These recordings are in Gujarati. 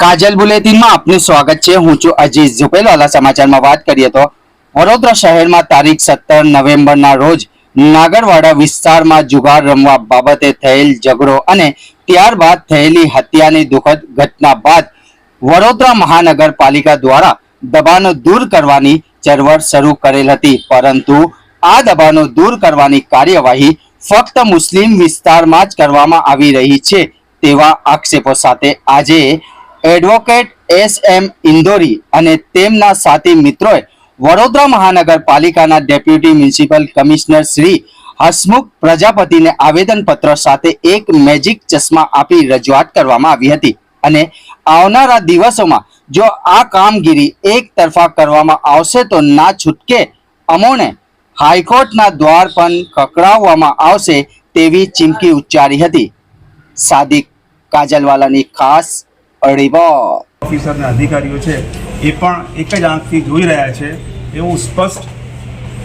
કાજલ બુલેટિનમાં આપનું સ્વાગત છે. હું છું અજીત ઝુપેલાલા સમાચારમાં વાત કરીએ તો વડોદરા શહેરમાં તારીખ સત્તર નવેમ્બરના રોજ નાગરવાડા વિસ્તારમાં જુગાર રમવા બાબતે થયેલ ઝઘડો અને ત્યારબાદ થયેલી હત્યાની દુઃખદ ઘટના બાદ વડોદરા મહાનગરપાલિકા દ્વારા દબાણો દૂર કરવાની ચળવળ શરૂ કરેલ હતી. પરંતુ આ દબાણો દૂર કરવાની કાર્યવાહી ફક્ત મુસ્લિમ વિસ્તારમાં જ કરવામાં આવી રહી છે તેવા આક્ષેપો સાથે આજે એડવોકેટ એસ એમ ઇન્દોરી અને તેમના સાથી મિત્રોએ વડોદરા મહાનગરપાલિકાના deputy municipal commissioner Shri Hasmukh પ્રજાપતિને આવેદનપત્ર સાથે એક મેજિક ચશ્મા આપી રજૂઆત કરવામાં આવી હતી. અને આવનારા દિવસોમાં જો આ કામગીરી એક તરફા કરવામાં આવશે તો ના છૂટકે અમોને હાઈકોર્ટના દ્વાર પણ કકડાવવામાં આવશે તેવી ચીમકી ઉચ્ચારી હતી. સાદિક કાજલવાલાની ખાસ રિપોર્ટ ઓફિસર અને અધિકારીઓ છે એ પણ એક જ આંખથી જોઈ રહ્યા છે. એવું સ્પષ્ટ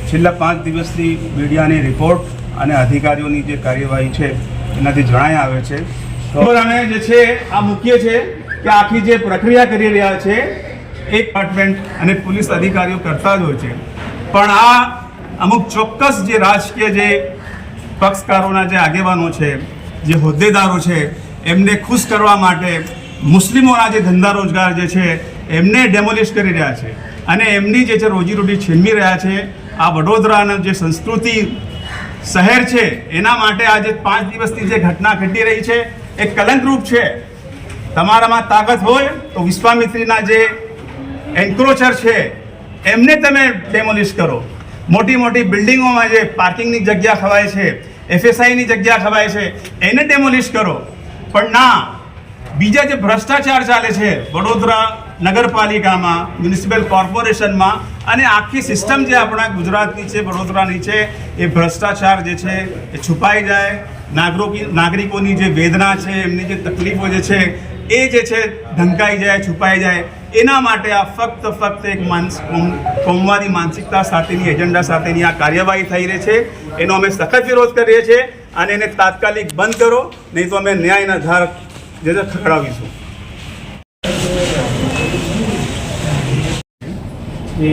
છેલ્લા પાંચ દિવસથી મીડિયાની રિપોર્ટ અને અધિકારીઓની જે કાર્યવાહી છે એનાથી જણાય આવે છે. ખબર અમે જે છે આ મુખ્ય છે કે આખી જે પ્રક્રિયા કરી રહ્યા છે એ ડિપાર્ટમેન્ટ અને પોલીસ અધિકારીઓ કરતા જ હોય છે. પણ આ અમુક ચોક્કસ જે રાજકીય જે પક્ષકારોના જે આગેવાનો છે જે હોદ્દેદારો છે એમને ખુશ કરવા માટે મુસ્લિમોના જે ધંધા રોજગાર જે છે, એમને ડેમોલિશ કરી રહ્યા છે. અને એમની જે છે રોજીરોટી છીનવી રહ્યા છે. આ વડોદરાના જે સંસ્કૃતિ શહેર છે, એના માટે આજે પાંચ દિવસની જે ઘટના ઘટી રહી છે, એ કલંકરૂપ છે. તમારામાં તાકાત હોય તો વિશ્વામિત્રીના જે એન્ક્રોચર છે, એમને તમે ડેમોલિશ કરો. મોટી મોટી બિલ્ડિંગોમાં જે પાર્કિંગની જગ્યા ખવાય છે એફએસઆઈની જગ્યા ખવાય છે, એને ડેમોલિશ કરો. પણ ના બીજા જે ભ્રષ્ટાચાર ચાલે છે, વડોદરા નગરપાલિકામાં, મ્યુનિસિપલ કોર્પોરેશનમાં, અને આખી સિસ્ટમ જે આપણા ગુજરાતની છે, વડોદરાની છે, એ ભ્રષ્ટાચાર જે છે, એ છુપાઈ જાય. નાગરિકો, નાગરિકોની જે વેદના છે, એમની જે તકલીફો જે છે, એ જે છે, ઢંકાઈ જાય, છુપાઈ જાય. એના માટે આ ફક્ત ફક્ત એક માનસ, કોમ- કોમવાદી માનસિકતા સાથેની, એજન્ડા સાથેની આ કાર્યવાહી થઈ રહી છે. એનો અમે સખત વિરોધ કરીએ છીએ અને એને તાત્કાલિક બંધ કરો, નહીં તો અમે ન્યાયના ધાર જે છે ખખડાવીશું એ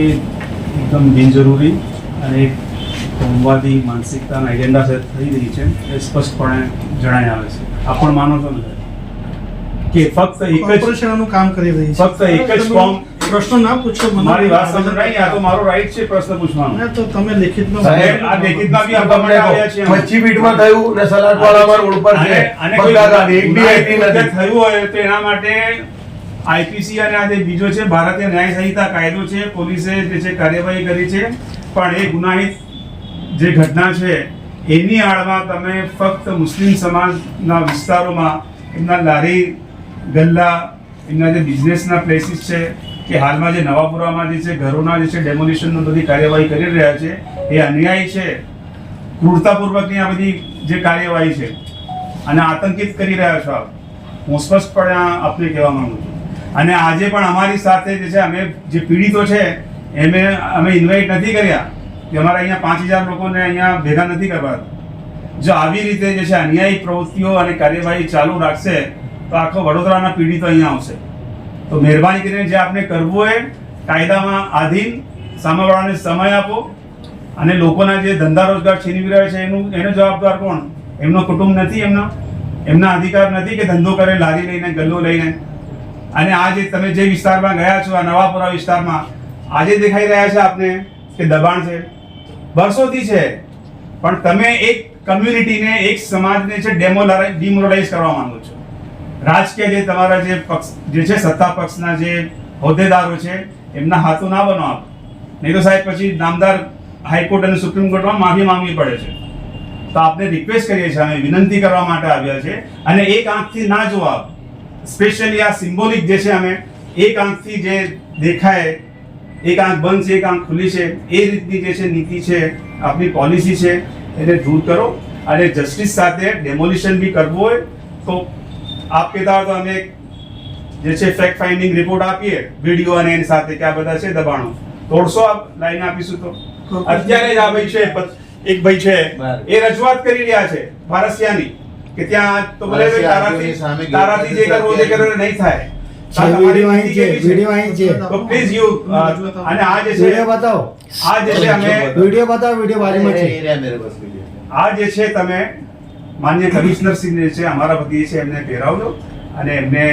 એકદમ બિનજરૂરી અને એક કોમવાદી માનસિકતાના એજન્ડા સાથે થઈ રહી છે એ સ્પષ્ટપણે જણાઈ આવે છે આ પણ માનો છો ને કે ફક્ત એક જ કોર્પોરેશન કામ કરી રહી છે. ફક્ત એક જ ફોર્મ પ્રશ્ન ના પૂછો મને મારી વાત સમજ નહીં આ તો મારો રાઈટ છે પ્રશ્ન પૂછવાનો. ના, તો તમે લેખિતમાં સાહેબ, આ લેખિતમાં બી આપવા આવ્યા છીએ અમે. પચ્ચી થયું ને સલાટવાળામાં રોડ પર છે. અને- અને એક બી આઈટી નથી. થયું હોય તો એના માટે આઈપીસી અને આ જે બીજો છે ભારતીય ન્યાય સંહિતા કાયદો છે પોલીસે જે છે કાર્યવાહી કરી છે. પણ એ ગુનાહિત જે ઘટના છે એની આડમાં તમે ફક્ત મુસ્લિમ સમાજના વિસ્તારોમાં એમના લારી ગલ્લા એમના જે બિઝનેસના પ્લેસીસ છે, કે હાલમાં જે નવાપુરામાં જે છે, ઘરોના જે છે ડેમોલિશનનો બધી કાર્યવાહી કરી રહ્યા છે, એ અન્યાય છે. ક્રૂરતાપૂર્વકની આ બધી જે કાર્યવાહી છે, અને આતંકિત કરી રહ્યા છો આપ. હું સ્પષ્ટપણે આપને કહેવા માંગુ છું. અને આજે પણ અમારી સાથે જે છે, અમે જે પીડિતો છે, એમે, અમે ઇન્વાઇટ નથી કર્યા, કે અમારા અહીંયા પાંચ હજાર લોકોને અહીંયા ભેગા નથી કરવા જો આવી રીતે જે છે, અન્યાયી પ્રવૃત્તિઓ અને કાર્યવાહી ચાલુ રાખશે તો આખો વડોદરાના પીડિતો અહીંયા આવશે. તો મહેરબાની કરીને જે આપણે કરવું હોય, કાયદામાં આધીન સામેવાળાને સમય આપો અને લોકોના જે ધંધા રોજગાર છીનવી રહ્યા છે, એનું, એનો જવાબદાર કોણ? એમનો કુટુંબ નથી, એમનો, એમના અધિકાર નથી કે ધંધો કરે, લારી લઈને, ગલ્લો લઈને. અને આજે તમે જે વિસ્તારમાં ગયા છો, આ નવાપુરા વિસ્તારમાં, આજે દેખાઈ રહ્યા છે આપને કે દબાણ છે. વર્ષોથી છે. પણ તમે એક કમ્યુનિટીને, એક સમાજને છે, ડેમોલારાઇઝ ડિમોરલાઇઝ કરવા માંગો છો. રાજકીય જે તમારા જે પક્ષ, જે છે સત્તા પક્ષના જે હોદ્દેદારો છે, એમના હાથો ના બનો આપ. નહીં તો સાહેબ પછી નામદાર હાઈકોર્ટ અને સુપ્રીમ કોર્ટમાં માફી માંગવી પડે છે. તો આપને રિક્વેસ્ટ કરીએ છીએ, અમે વિનંતી કરવા માટે આવ્યા છે. અને એક આંખથી ના જો આપ. સ્પેશિયલી આ સિમ્બોલિક જે છે અમે, એક આંખથી જે દેખાય, એક આંખ બંધ છે, એક આંખ ખુલ્લી છે, એ રીતની જે છે નીતિ છે, આપની પોલિસી છે, એને દૂર કરો. અને જસ્ટિસ સાથે ડેમોલિશન બી કરવું હોય તો આપ કહેતા હોય તો અમે જે છે ફેક્ટ ફાઇન્ડિંગ રિપોર્ટ આપીએ વીડિયો અને એની સાથે કે આ બધા છે દબાણો. તોડશો આપ? લાઈન આપીશું તો. અત્યારે જ આ ભાઈ છે એક ભાઈ છે એ રજૂઆત કરી રહ્યા છે ભારસિયાની કે ત્યાં તો ભલે તારાથી તારાથી જે કરવું જે કરવું નહીં થાય. આ જે છે તમે માન્ય કમિશનર જે છે અમારા વતી છે એમને પહેરાવજો અને એમને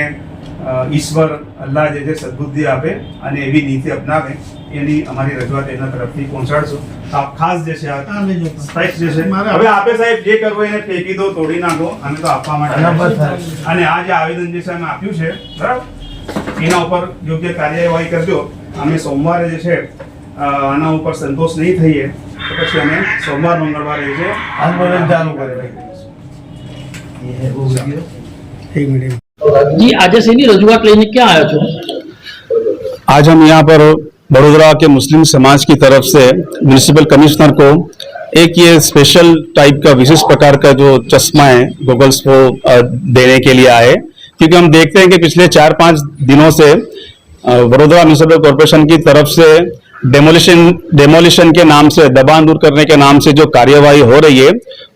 ઈશ્વર અલ્લાહ જે છે સદબુદ્ધિ આપે અને એવી નીતિ અપનાવે એની અમારી રજૂઆત એના તરફથી પહોંચાડશો. આપ ખાસ જે છે આ જે હવે આપે સાહેબ જે કરવો એને ફેંકી દો તોડી નાખો અમે તો આપવા માટે. અને આ જે આવેદન જે છે અમે આપ્યું છે બરાબર? એના ઉપર યોગ્ય કાર્યવાહી કરજો. અમે સોમવારે જે છે આના ઉપર સંતોષ નહીં થઈએ તો પછી અમે સોમવાર મંગળવારે જે છે આંદોલન ચાલુ કરે એક મિનિટ જી આજે શેની રજૂઆત લઈને ક્યાં આવ્યો છો आज हम यहाँ पर बड़ोदरा के मुस्लिम समाज की तरफ से म्यूनिसिपल कमिश्नर को एक ये स्पेशल टाइप का विशेष प्रकार का जो चश्मा है गूगल्स को अ, देने के लिए आए क्योंकि हम देखते हैं कि पिछले चार पांच दिनों से अ, बड़ोदरा म्यूनिसिपल कॉरपोरेशन की तरफ से डेमोलिशन डेमोलिशन के नाम से दबान दूर करने के नाम से जो कार्यवाही हो रही है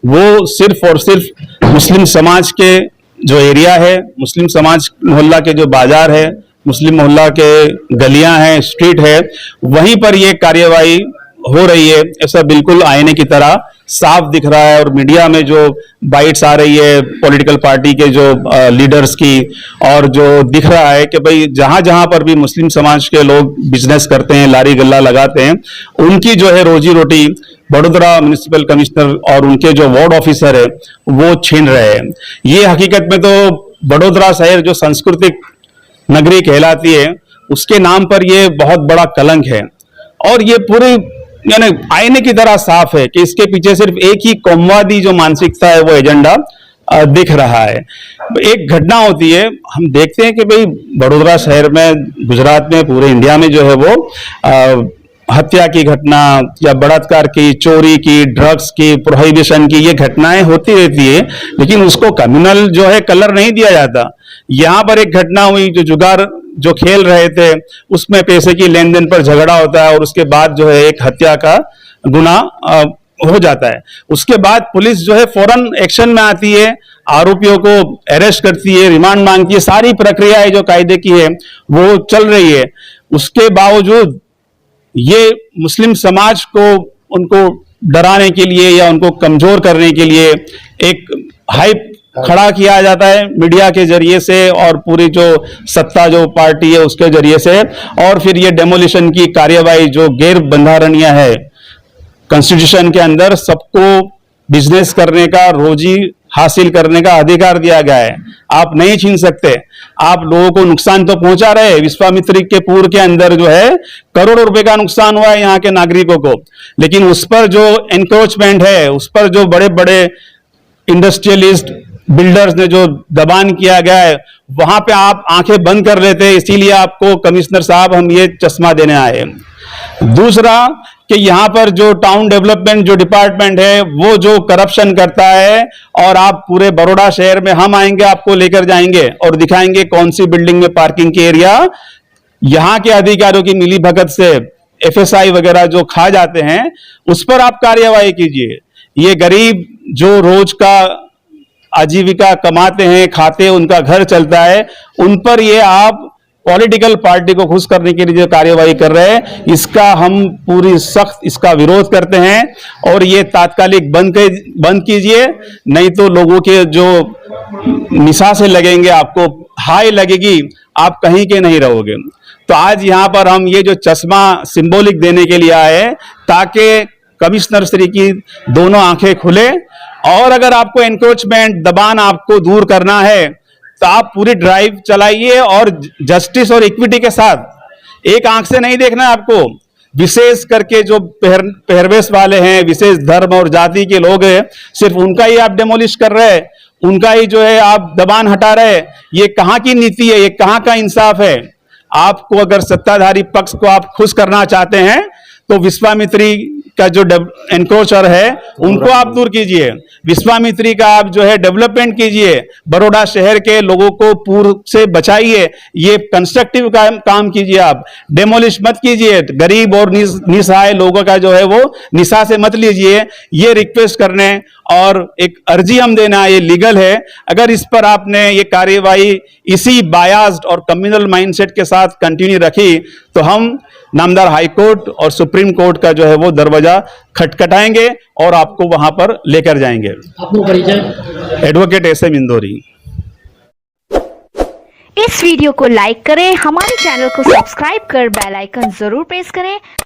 वो सिर्फ और सिर्फ मुस्लिम समाज के जो एरिया है, मुस्लिम समाज मोहल्ला के जो बाज़ार है, मुस्लिम मोहल्ला के गलियाँ हैं, स्ट्रीट है, वहीं पर ये कार्यवाही हो रही है, ऐसा बिल्कुल आईने की तरह साफ़ दिख रहा है और मीडिया में जो बाइट्स आ रही है पॉलिटिकल पार्टी के जो लीडर्स की और जो दिख रहा है कि भाई जहाँ जहाँ पर भी मुस्लिम समाज के लोग बिज़नेस करते हैं, लारी गल्ला लगाते हैं, उनकी जो है रोजी रोटी बड़ोदरा म्यूनिसिपल कमिश्नर और उनके जो वार्ड ऑफिसर है, वो छीन रहे हैं। ये हकीकत में तो बड़ोदरा शहर जो सांस्कृतिक नगरी कहलाती है, उसके नाम पर ये बहुत बड़ा कलंक है। और ये पूरी यानी आईने की तरह साफ़ है कि इसके पीछे सिर्फ़ एक ही कौमवादी जो मानसिकता है वो एजेंडा दिख रहा है। एक घटना होती है हम देखते हैं कि भाई बड़ोदरा शहर में गुजरात में पूरे इंडिया में जो है वो अ, हत्या की घटना या बलात्कार की, चोरी की ड्रग्स की प्रोहिबिशन की, ये घटनाएँ होती रहती है, लेकिन उसको कम्युनल जो है कलर नहीं दिया जाता। यहाँ पर एक घटना हुई जो जुगार जो खेल रहे थे, उसमें पैसे की लेन देन पर झगड़ा होता है और उसके बाद जो है एक हत्या का गुना हो जाता है। उसके बाद पुलिस जो है फ़ौरन एक्शन में आती है, आरोपियों को अरेस्ट करती है रिमांड मांगती है, सारी प्रक्रियाएँ जो कायदे की है, वो चल रही है। उसके बावजूद ये मुस्लिम समाज को, उनको डराने के लिए या उनको कमज़ोर करने के लिए एक हाइप खड़ा किया जाता है मीडिया के ज़रिए से और पूरी जो सत्ता, जो पार्टी है उसके ज़रिए से। और फिर ये डेमोलिशन की कार्यवाही जो गैर बंधारणीय है कॉन्स्टिट्यूशन के अंदर सबको बिज़नेस करने का रोजी हासिल करने का अधिकार दिया गया है। आप नहीं छीन सकते। आप लोगों को नुकसान तो पहुँचा रहे विश्वामित्री के पूर्व के अंदर जो है, करोड़ों रुपए का नुकसान हुआ है यहाँ के नागरिकों को। लेकिन उस पर जो एनक्रोचमेंट है, उस पर जो बड़े बड़े इंडस्ट्रियलिस्ट बिल्डर्स ने जो दबान किया गया है, वहाँ पे आप आँखें बंद कर लेते हैं, इसीलिए आपको कमिश्नर साहब हम ये चश्मा देने आए दूसरा, कि यहाँ पर जो टाउन डेवलपमेंट जो डिपार्टमेंट है, वो जो करप्शन करता है, और आप पूरे बड़ोड़ा शहर में हम आएँगे, आपको लेकर जाएँगे और दिखाएँगे कौन सी बिल्डिंग में पार्किंग की एरिया यहाँ के अधिकारियों की मिली भगत से एफएसआई वगैरह जो खा जाते हैं, उस पर आप कार्यवाही कीजिए। ये गरीब जो रोज का आजीविका कमाते हैं, खाते हैं, उनका घर चलता है, उन पर ये आप पॉलिटिकल पार्टी को खुश करने के लिए जो कार्यवाही कर रहे हैं, इसका हम पूरी सख्त इसका विरोध करते हैं और ये तात्कालिक बंद बंद कीजिए, नहीं तो लोगों के जो निशा से लगेंगे, आपको हाई लगेगी, आप कहीं के नहीं रहोगे। तो आज यहाँ पर हम ये जो चश्मा सिंबॉलिक देने के लिए आए ताकि कमिश्नर श्री की दोनों आँखें खुले। और अगर आपको एनक्रोचमेंट दबान आपको दूर करना है तो आप पूरी ड्राइव चलाइए और जस्टिस और इक्विटी के साथ। एक आँख से नहीं देखना आपको। विशेष करके जो पहर, पहरवेश वाले हैं, विशेष धर्म और जाति के लोग हैं, सिर्फ़ उनका ही आप डेमोलिश कर रहे हैं। उनका ही जो है आप दबान हटा रहे ये कहाँ की नीति है? ये कहाँ का इंसाफ है? आपको अगर सत्ताधारी पक्ष को आप खुश करना चाहते हैं तो विश्वामित्री का जो एनक्रोचर है उनको आप दूर कीजिए। विश्वामित्री का आप जो है डेवलपमेंट कीजिए। बड़ोड़ा शहर के लोगों को पूर्व से बचाइए। ये कंस्ट्रक्टिव काम काम कीजिए आप। डेमोलिश मत कीजिए। गरीब और निसहाय लोगों का जो है वो निशा से मत लीजिए। ये रिक्वेस्ट करने और एक अर्जी हम देना ये लीगल है। अगर इस पर आपने ये कार्यवाही इसी बायास्ड और कम्युनल माइंडसेट के साथ कंटिन्यू रखी तो हम नामदार हाईकोर्ट और सुप्रीम कोर्ट का जो है वो दरवाज़ा खटखटाएँगे और आपको वहाँ पर लेकर जाएँगे। एडवोकेट एस एम इंदौरी इस वीडियो को लाइक करें हमारे चैनल को सब्सक्राइब कर बेल आइकन ज़रूर प्रेस करें।